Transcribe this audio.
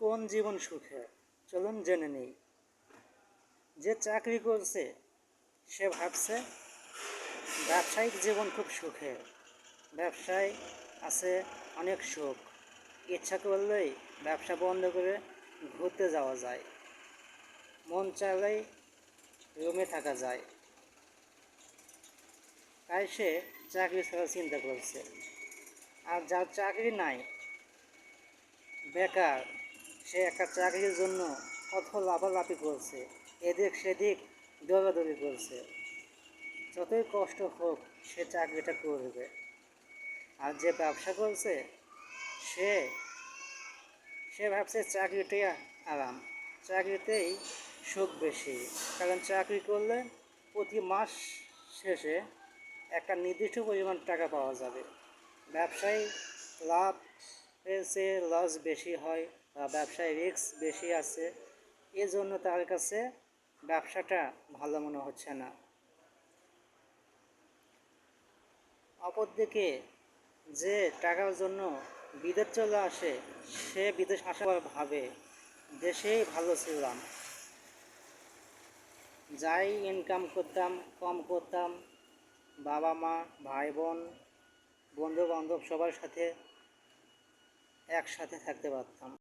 কোন জীবন সুখে? চলুন জেনে নেই। যে চাকরি করছে, সে ভাবছে, ব্যবসায়িক জীবন খুব সুখে। ব্যবসায় আছে অনেক সুখ। ইচ্ছা করলেই ব্যবসা বন্ধ করে ঘুরতে যাওয়া যায়। মন চাইলেই রুমে থাকা যায়। তাই সে চাকরি ছাড়া চিন্তা করছে। আর যার চাকরি নাই, বেকার সে একটা চাকরির জন্য কত লাফালাফি করছে। এদিক সেদিক দৌড়াদৌড়ি করছে। যতই কষ্ট হোক, সে চাকরিটা করবে। আর যে ব্যবসা করছে, সে সে ভাবছে চাকরিটাই আরাম। চাকরিতেই সুখ বেশি। কারণ চাকরি করলে প্রতি মাস শেষে একটা নির্দিষ্ট পরিমাণ টাকা পাওয়া যাবে। ব্যবসায় লাভ এসে লস বেশি হয়। ব্যবসায় রিস্ক বেশি আছে, এজন্য তার কাছে ব্যবসাটা ভালো মনে হচ্ছে না। অপরদিকে যে টাকার জন্য বিদেশ চলে আসে, সে বিদেশ আসার ভাবে, দেশেই ভালো ছিলাম। যাই ইনকাম করতাম, কম করতাম, বাবা মা, ভাই বোন বন্ধু বান্ধব সবার সাথে একসাথে থাকতে পারতাম।